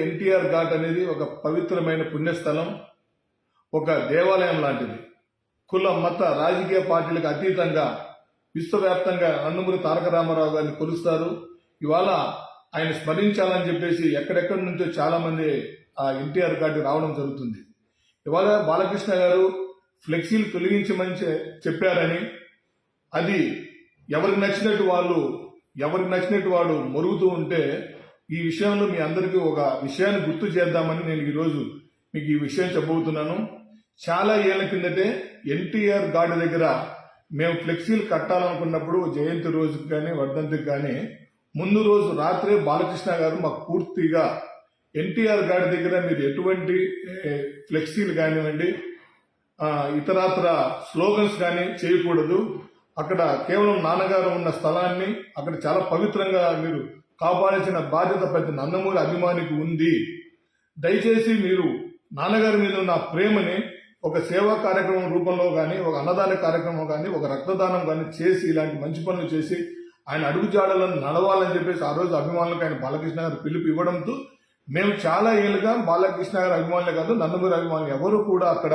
ఎన్టీఆర్ ఘాట్ అనేది ఒక పవిత్రమైన పుణ్యస్థలం ఒక దేవాలయం లాంటిది. కుల మత రాజకీయ పార్టీలకు అతీతంగా విశ్వవ్యాప్తంగా నందమూరి తారక రామారావు గారిని కొలుస్తారు. ఇవాళ ఆయన స్మరించాలని చెప్పేసి ఎక్కడెక్కడి నుంచో చాలా మంది ఆ ఎన్టీఆర్ ఘాట్కి రావడం జరుగుతుంది. ఇవాళ బాలకృష్ణ గారు ఫ్లెక్సీలు తొలగించమని చెప్పారని అది ఎవరికి నచ్చినట్టు వాళ్ళు ఎవరికి నచ్చినట్టు వాడు మరుగుతూ ఉంటే ఈ విషయంలో మీ అందరికీ ఒక విషయాన్ని గుర్తు చేద్దామని నేను ఈరోజు మీకు ఈ విషయం చెప్పబోతున్నాను. చాలా ఏళ్ళ కిందటే ఎన్టీఆర్ గాడి దగ్గర మేము ఫ్లెక్సీలు కట్టాలనుకున్నప్పుడు జయంతి రోజుకి కానీ వర్ధంతికి కానీ ముందు రోజు రాత్రే బాలకృష్ణ గారు మాకు పూర్తిగా ఎన్టీఆర్ గాడి దగ్గర మీరు ఎటువంటి ఫ్లెక్సీలు కానివ్వండి ఇతరాతర స్లోగన్స్ కానీ చేయకూడదు. అక్కడ కేవలం నాన్నగారు ఉన్న స్థలాన్ని అక్కడ చాలా పవిత్రంగా మీరు కాపాడాల్సిన బాధ్యత ప్రతి నందమూరి అభిమానికి ఉంది. దయచేసి మీరు నాన్నగారి మీద ఉన్న ప్రేమని ఒక సేవా కార్యక్రమం రూపంలో కానీ ఒక అన్నదాన కార్యక్రమం కానీ ఒక రక్తదానం కానీ చేసి ఇలాంటి మంచి పనులు చేసి ఆయన అడుగుజాడలను నడవాలని చెప్పేసి ఆ రోజు అభిమానులకు ఆయన బాలకృష్ణ గారు పిలుపు ఇవ్వడంతో మేము చాలా ఏళ్ళుగా బాలకృష్ణ గారి అభిమానులే కాదు నందమూరి అభిమానులు ఎవరు కూడా అక్కడ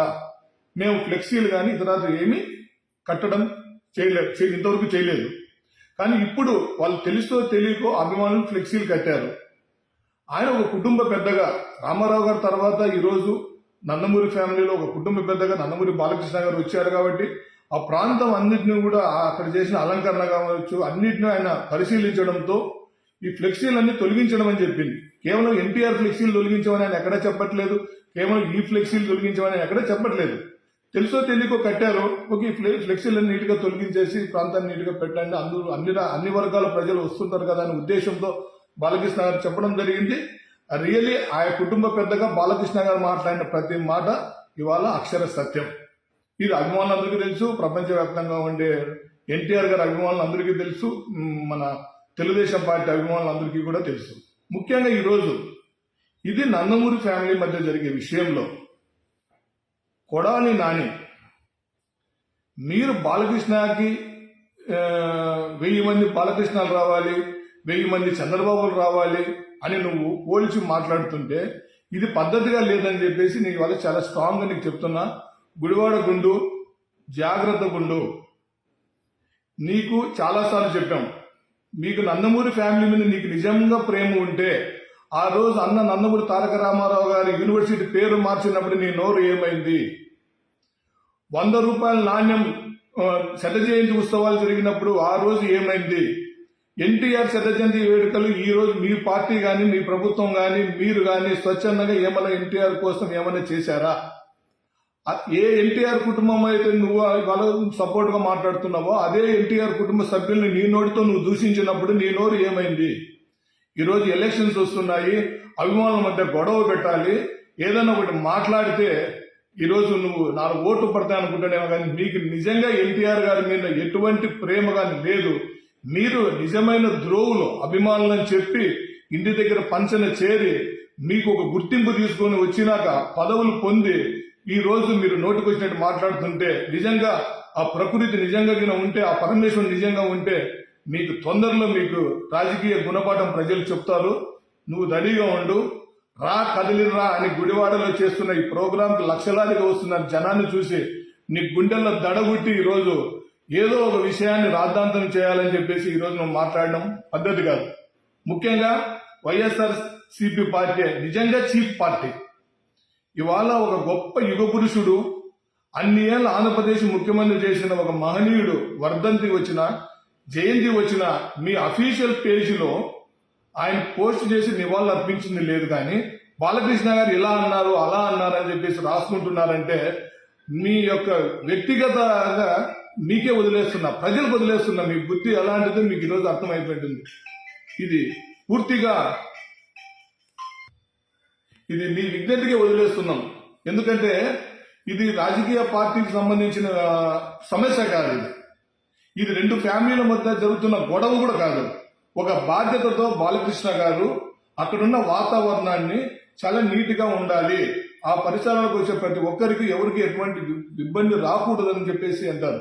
మేము ఫ్లెక్సీలు కానీ ఇతర ఏమీ కట్టడం చేయలేదు ఇంతవరకు చేయలేదు. కానీ ఇప్పుడు వాళ్ళు తెలుసో తెలియకో అభిమానులు ఫ్లెక్సీలు కట్టారు. ఆయన ఒక కుటుంబ పెద్దగా రామారావు గారి తర్వాత ఈరోజు నందమూరి ఫ్యామిలీలో ఒక కుటుంబ పెద్దగా నందమూరి బాలకృష్ణ గారు వచ్చారు కాబట్టి ఆ ప్రాంతం అన్నింటినీ కూడా అక్కడ చేసిన అలంకరణ కావచ్చు అన్నింటినీ ఆయన పరిశీలించడంతో ఈ ఫ్లెక్సీలన్నీ తొలగించడం అని చెప్పింది. కేవలం ఎన్టీఆర్ ఫ్లెక్సీలు తొలగించమని ఆయన ఎక్కడ చెప్పట్లేదు కేవలం ఈ ఫ్లెక్సీలు తొలగించమని ఆయన ఎక్కడ చెప్పట్లేదు. తెలుసో తెలియకో కట్టారు. ఓకే ఫ్లె- ఫ్లెక్సీలను నీట్గా తొలగించేసి ప్రాంతాన్ని నీట్గా పెట్టండి. అందరూ అన్ని అన్ని వర్గాల ప్రజలు వస్తుంటారు కదా అనే ఉద్దేశంతో బాలకృష్ణ గారు చెప్పడం జరిగింది. రియలీ ఆ కుటుంబ పెద్దగా బాలకృష్ణ గారు మాట్లాడిన ప్రతి మాట ఇవాళ అక్షర సత్యం. ఇది అభిమానులందరికీ తెలుసు ప్రపంచవ్యాప్తంగా ఉండే ఎన్టీఆర్ గారి అభిమానులందరికీ తెలుసు మన తెలుగుదేశం పార్టీ అభిమానులందరికీ కూడా తెలుసు. ముఖ్యంగా ఈరోజు ఇది నందమూరి ఫ్యామిలీ మధ్య జరిగే విషయంలో కొడాలి నాని. మీరు బాలకృష్ణకి వెయ్యి మంది బాలకృష్ణలు రావాలి వెయ్యి మంది చంద్రబాబులు రావాలి అని నువ్వు పోల్చి మాట్లాడుతుంటే ఇది పద్ధతిగా లేదని చెప్పేసి నీకు వల్ల చాలా స్ట్రాంగ్గా నీకు చెప్తున్నా. గుడివాడ గుండు జాగ్రత్త గుండు. నీకు చాలాసార్లు చెప్పాం మీకు నందమూరి ఫ్యామిలీ మీద నీకు నిజంగా ప్రేమ ఉంటే ఆ రోజు అన్న నందమూరి తారక రామారావు గారి యూనివర్సిటీ పేరు మార్చినప్పుడు నీ నోరు ఏమైంది? వంద రూపాయల నాణ్యం శత జయంతి ఉత్సవాలు జరిగినప్పుడు ఆ రోజు ఏమైంది? ఎన్టీఆర్ శత జయంతి వేడుకలు ఈ రోజు మీ పార్టీ కానీ మీ ప్రభుత్వం కానీ మీరు కానీ స్వచ్ఛందంగా ఏమైనా ఎన్టీఆర్ కోసం ఏమైనా చేశారా? ఏ ఎన్టీఆర్ కుటుంబం అయితే నువ్వు వాళ్ళ సపోర్ట్గా మాట్లాడుతున్నావో అదే ఎన్టీఆర్ కుటుంబ సభ్యుల్ని నీ నోటితో నువ్వు దూషించినప్పుడు నీ నోరు ఏమైంది? ఈరోజు ఎలక్షన్స్ వస్తున్నాయి అభిమానుల మధ్య గొడవ పెట్టాలి. ఏదైనా ఒకటి మాట్లాడితే ఈరోజు నువ్వు నాలుగు ఓట్లు పడతాయి అనుకుంటానేమో కానీ నీకు నిజంగా ఎన్టీఆర్ గారి మీద ఎటువంటి ప్రేమ కానీ లేదు. మీరు నిజమైన ద్రోవులు అభిమానులని చెప్పి ఇంటి దగ్గర పంచన చేరి మీకు ఒక గుర్తింపు తీసుకొని వచ్చినాక పదవులు పొంది ఈ రోజు మీరు నోటికి వచ్చినట్టు మాట్లాడుతుంటే నిజంగా ఆ ప్రకృతి నిజంగా ఉంటే ఆ పరమేశ్వరుడు నిజంగా ఉంటే మీకు తొందరలో మీకు రాజకీయ గుణపాఠం ప్రజలు చెప్తారు. నువ్వు దడిగా ఉండు. రా కదిలిరా అని గుడివాడలో చేస్తున్న ఈ ప్రోగ్రాంకి లక్షలాదిగా వస్తున్న జనాన్ని చూసి. నీ గుండెల్లో దడగుట్టి ఈరోజు ఏదో ఒక విషయాన్ని రాద్ధాంతం చేయాలని చెప్పేసి ఈరోజు నువ్వు మాట్లాడడం పద్ధతి కాదు. ముఖ్యంగా వైఎస్ఆర్ సిపి పార్టీ నిజంగా చీఫ్ పార్టీ. ఇవాళ ఒక గొప్ప యుగ పురుషుడు అన్ని ఏళ్ళ ఆంధ్రప్రదేశ్ ముఖ్యమంత్రి చేసిన ఒక మహనీయుడు వర్ధంతి వచ్చిన జయంతి వచ్చిన మీ అఫీషియల్ పేజీలో ఆయన పోస్ట్ చేసి నివాళులు అర్పించింది లేదు కానీ బాలకృష్ణ గారు ఇలా అన్నారు అలా అన్నారు అని చెప్పేసి రాసుకుంటున్నారంటే మీ యొక్క వ్యక్తిగతంగా మీకే వదిలేస్తున్నా ప్రజలకు వదిలేస్తున్నా మీ బుద్ధి ఎలాంటిదో మీకు ఈరోజు అర్థమైపోయింది ఇది పూర్తిగా ఇది మీ విజ్ఞతకే వదిలేస్తున్నాం. ఎందుకంటే ఇది రాజకీయ పార్టీకి సంబంధించిన సమస్య కాదు ఇది. ఇది రెండు ఫ్యామిలీల మధ్య జరుగుతున్న గొడవ కూడా కాదు. ఒక బాధ్యతతో బాలకృష్ణ గారు అక్కడున్న వాతావరణాన్ని చాలా నీట్గా ఉండాలి. ఆ పరిసరాలకు వచ్చే ప్రతి ఒక్కరికి ఎవరికి ఎటువంటి ఇబ్బంది రాకూడదని చెప్పేసి అంటారు.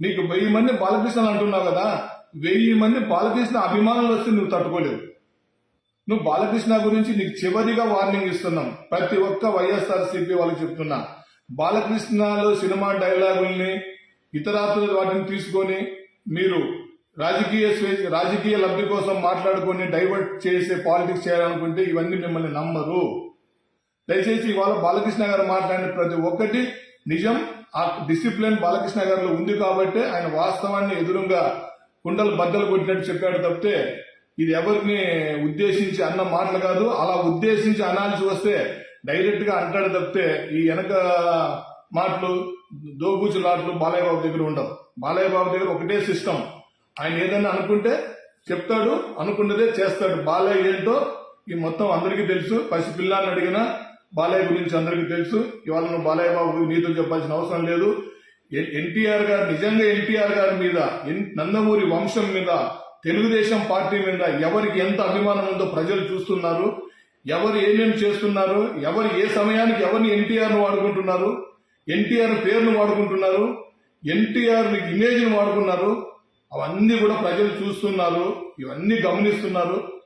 నీకు వెయ్యి మంది బాలకృష్ణ అంటున్నావు కదా వెయ్యి మంది బాలకృష్ణ అభిమానులు వస్తే నువ్వు తట్టుకోలేవు. నువ్వు బాలకృష్ణ గురించి నీకు చివరిగా వార్నింగ్ ఇస్తున్నాం. ప్రతి ఒక్క వైఎస్ఆర్ సిపి వాళ్ళకి చెప్తున్నా. బాలకృష్ణలో సినిమా డైలాగుల్ని ఇతరాత్ర వాటిని తీసుకొని మీరు రాజకీయ రాజకీయ లబ్ధి కోసం మాట్లాడుకొని డైవర్ట్ చేసే పాలిటిక్స్ చేయాలనుకుంటే ఇవన్నీ మిమ్మల్ని నమ్మరు. దయచేసి ఇవాళ బాలకృష్ణ గారు మాట్లాడిన ప్రతి ఒక్కటి నిజం. ఆ డిసిప్లిన్ బాలకృష్ణ గారిలో ఉంది కాబట్టి ఆయన వాస్తవాన్ని ఎదురుగా కుండలు బద్దలు కొట్టినట్టు చెప్పాడు తప్పితే ఇది ఎవరిని ఉద్దేశించి అన్న మాటలు కాదు. అలా ఉద్దేశించి అనాల్సి వస్తే డైరెక్ట్గా అంటాడు తప్పితే ఈ వెనక మాటలు దోబూచులాట్లు బాలయ్య బాబు దగ్గర ఉండవు. బాలయ్య బాబు దగ్గర ఒకటే సిస్టమ్ ఆయన ఏదైనా అనుకుంటే చెప్తాడు అనుకున్నదే చేస్తాడు. బాలయ్య ఏంటో ఈ మొత్తం అందరికీ తెలుసు. పసిపిల్లాన్ని అడిగినా బాలయ్య గురించి అందరికీ తెలుసు. ఇవాళ నువ్వు బాలయ్య బాబు చెప్పాల్సిన అవసరం లేదు. ఎన్టీఆర్ గారు నిజంగా ఎన్టీఆర్ గారి మీద నందమూరి వంశం మీద తెలుగుదేశం పార్టీ మీద ఎవరికి ఎంత అభిమానం ఉందో ప్రజలు చూస్తున్నారు. ఎవరు ఏమేమి చేస్తున్నారు? ఎవరు ఏ సమయానికి ఎవరిని ఎన్టీఆర్ను వాడుకుంటున్నారు? ఎన్టీఆర్ పేరును వాడుకుంటున్నారు ఎన్టీఆర్ ఇమేజ్ను వాడుకున్నారు అవన్నీ కూడా ప్రజలు చూస్తున్నారు ఇవన్నీ గమనిస్తున్నారు.